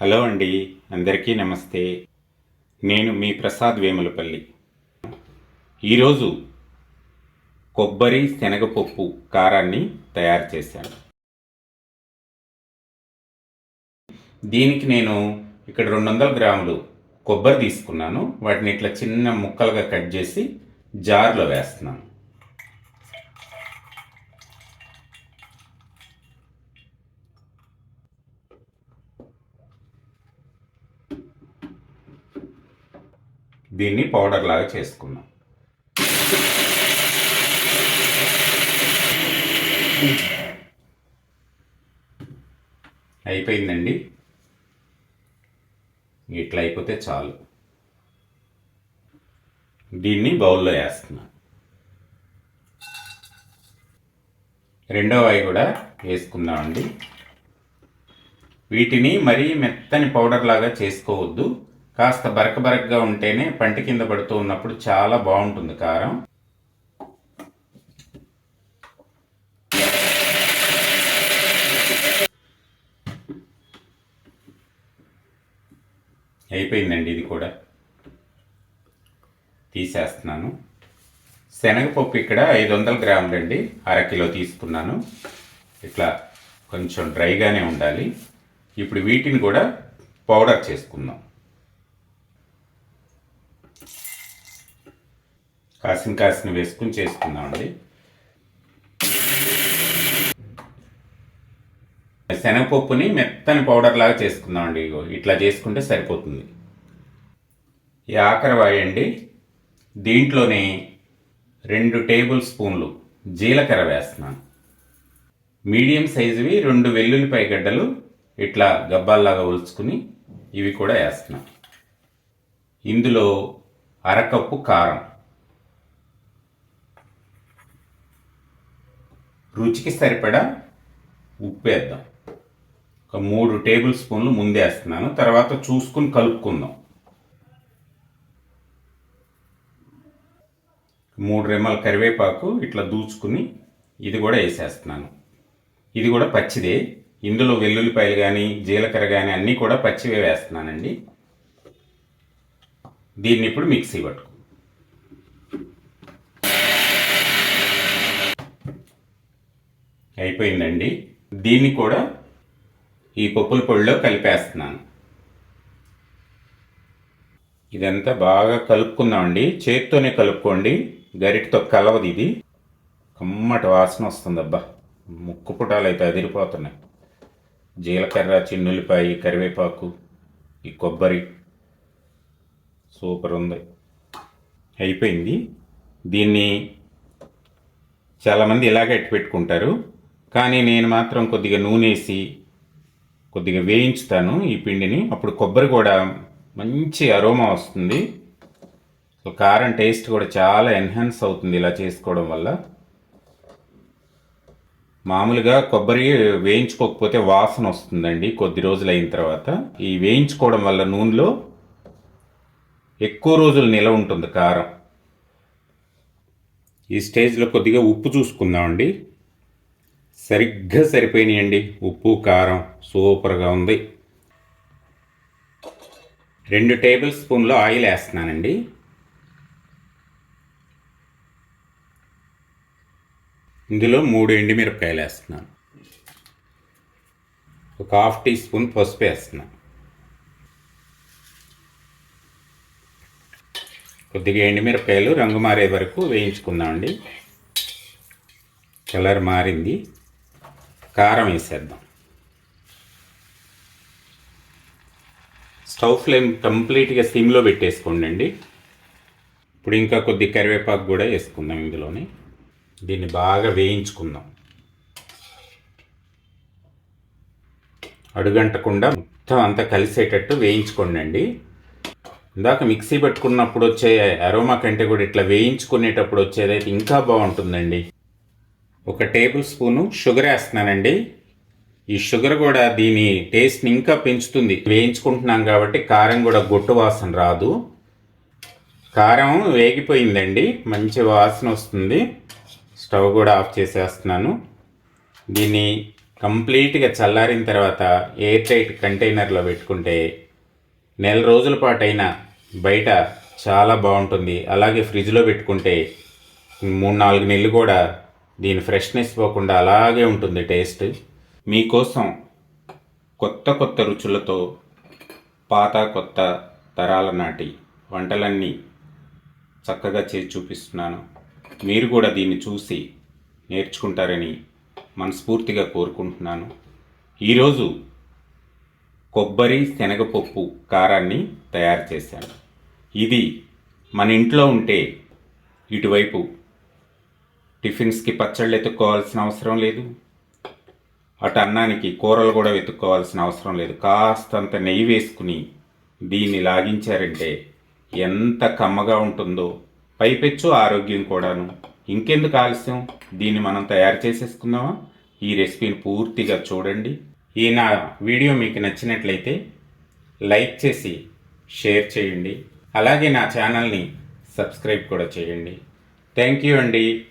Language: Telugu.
హలో అండి అందరికీ నమస్తే. నేను మీ ప్రసాద్ వేములపల్లి. ఈరోజు కొబ్బరి శనగపప్పు కారాన్ని తయారు చేశాను. దీనికి నేను ఇక్కడ రెండు వందల గ్రాములు కొబ్బరి తీసుకున్నాను. వాటిని ఇట్లా చిన్న ముక్కలుగా కట్ చేసి జార్లో వేస్తున్నాను. దీన్ని పౌడర్ లాగా చేసుకున్నాం అయిపోయిందండి. ఇట్లా అయిపోతే చాలు. దీన్ని బౌల్లో వేస్తున్నా. రెండవ అవి కూడా వేసుకుందామండి. వీటిని మరీ మెత్తని పౌడర్ లాగా చేసుకోవద్దు. కాస్త బరక బరకగా ఉంటేనే పంట కింద పడుతూ ఉన్నప్పుడు చాలా బాగుంటుంది కారం. అయిపోయిందండి ఇది కూడా. తీసేస్తున్నాను. శనగపప్పు ఇక్కడ ఐదు వందల గ్రాములండి అరకిలో తీసుకున్నాను. ఇట్లా కొంచెం డ్రైగానే ఉండాలి. ఇప్పుడు వీటిని కూడా పౌడర్ చేసుకుందాం. కాసిన కాసిన వేసుకుని చేసుకుందామండి. శనగపప్పుని మెత్తని పౌడర్ లాగా చేసుకుందామండి ఇగో. ఇట్లా చేసుకుంటే సరిపోతుంది. ఈ ఆఖరి వాయండి. దీంట్లోనే రెండు టేబుల్ స్పూన్లు జీలకర్ర వేస్తున్నాను. మీడియం సైజువి రెండు వెల్లుల్లిపాయ గడ్డలు ఇట్లా గబ్బాల్లాగా ఒలుచుకుని ఇవి కూడా వేస్తున్నాను. ఇందులో అరకప్పు కారం. రుచికి సరిపడా ఉప్పు వేద్దాం ఒక మూడు టేబుల్ స్పూన్లు ముందేస్తున్నాను. తర్వాత చూసుకుని కలుపుకుందాం. మూడు రెమ్మల కరివేపాకు ఇట్లా దూచుకుని ఇది కూడా వేసేస్తున్నాను. ఇది కూడా పచ్చిదే. ఇందులో వెల్లుల్లిపాయలు కానీ జీలకర్ర కానీ అన్నీ కూడా పచ్చివే వేస్తున్నానండి. దీన్ని ఇప్పుడు మిక్సీ పట్టుకు అయిపోయిందండి. దీన్ని కూడా ఈ పప్పుల పొడిలో కలిపేస్తున్నాను. ఇదంతా బాగా కలుపుకుందామండి. చేత్తోనే కలుపుకోండి. గరిటతో కలవదు ఇది. కమ్మటి వాసన వస్తుంది అబ్బా ముక్కు పుటాలు అయితే అదిరిపోతున్నాయి. జీలకర్ర చిన్నుల్లిపాయ కరివేపాకు ఈ కొబ్బరి. సూపర్ ఉంది అయిపోయింది. దీన్ని చాలామంది ఇలాగే ఎట్టు పెట్టుకుంటారు. కానీ నేను మాత్రం కొద్దిగా నూనె వేసి కొద్దిగా వేయించుతాను ఈ పిండిని. అప్పుడు కొబ్బరి కూడా మంచి అరోమా వస్తుంది. సో కారం టేస్ట్ కూడా చాలా ఎన్హాన్స్ అవుతుంది ఇలా చేసుకోవడం వల్ల. మామూలుగా కొబ్బరి వేయించుకోకపోతే వాసన వస్తుందండి కొద్ది రోజులు అయిన తర్వాత. ఈ వేయించుకోవడం వల్ల నూనెలో ఎక్కువ రోజులు నిలవ ఉంటుంది కారం. ఈ స్టేజ్లో కొద్దిగా ఉప్పు చూసుకుందామండి. సరిగ్గా సరిపోయినాయండి. ఉప్పు కారం సూపర్గా ఉంది. రెండు టేబుల్ స్పూన్లు ఆయిల్ వేస్తున్నానండి. ఇందులో మూడు ఎండుమిరపకాయలు వేస్తున్నాను. ఒక హాఫ్ టీ స్పూన్ పసుపు వేస్తున్నాను. కొద్దిగా ఎండుమిరపకాయలు రంగు మారే వరకు వేయించుకుందామండి. కలర్ మారింది. కారం వేసేద్దాం. స్టవ్ ఫ్లేమ్ కంప్లీట్గా సిమ్లో పెట్టేసుకోండి అండి ఇప్పుడు ఇంకా కొద్ది కరివేపాకు కూడా వేసుకుందాం ఇందులోనే. దీన్ని బాగా వేయించుకుందాం. అడుగంటకుండా మొత్తం అంతా కలిసేటట్టు వేయించుకోండి ఇందాక మిక్సీ పెట్టుకున్నప్పుడు వచ్చే అరోమా కంటే కూడా ఇట్లా వేయించుకునేటప్పుడు వచ్చేదైతే ఇంకా బాగుంటుందండి. ఒక టేబుల్ స్పూను షుగర్ వేస్తున్నానండి. ఈ షుగర్ కూడా దీని టేస్ట్ని ఇంకా పెంచుతుంది. వేయించుకుంటున్నాం కాబట్టి కారం కూడా గొట్టు వాసన రాదు. కారం వేగిపోయిందండి. మంచి వాసన వస్తుంది. స్టవ్ కూడా ఆఫ్ చేసేస్తున్నాను. దీన్ని కంప్లీట్గా చల్లారిన తర్వాత ఎయిర్ టైట్ కంటైనర్లో పెట్టుకుంటే నెల రోజుల పాటైనా బయట చాలా బాగుంటుంది. అలాగే ఫ్రిడ్జ్లో పెట్టుకుంటే మూడు నాలుగు నెలలు కూడా దీని ఫ్రెష్నెస్ పోకుండా అలాగే ఉంటుంది టేస్ట్. మీకోసం కొత్త కొత్త రుచులతో పాత కొత్త తరాల నాటి వంటలన్నీ చక్కగా చేసి చూపిస్తున్నాను. మీరు కూడా దీన్ని చూసి నేర్చుకుంటారని మనస్ఫూర్తిగా కోరుకుంటున్నాను. ఈరోజు కొబ్బరి శనగపప్పు కారాన్ని తయారు చేశాను. ఇది మన ఇంట్లో ఉంటే ఇటువైపు టిఫిన్స్కి పచ్చళ్ళు ఎత్తుక్కోవాల్సిన అవసరం లేదు. అటు అన్నానికి కూరలు కూడా వెతుక్కోవాల్సిన అవసరం లేదు. కాస్తంత నెయ్యి వేసుకుని దీన్ని లాగించారంటే ఎంత కమ్మగా ఉంటుందో. పైపెచ్చు ఆరోగ్యం కూడాను. ఇంకెందుకు ఆలస్యం? దీన్ని మనం తయారు చేసేసుకుందామా? ఈ రెసిపీని పూర్తిగా చూడండి. ఈ నా వీడియో మీకు నచ్చినట్లయితే లైక్ చేసి షేర్ చేయండి. అలాగే నా ఛానల్ని సబ్స్క్రైబ్ కూడా చేయండి. థ్యాంక్ యూ అండి.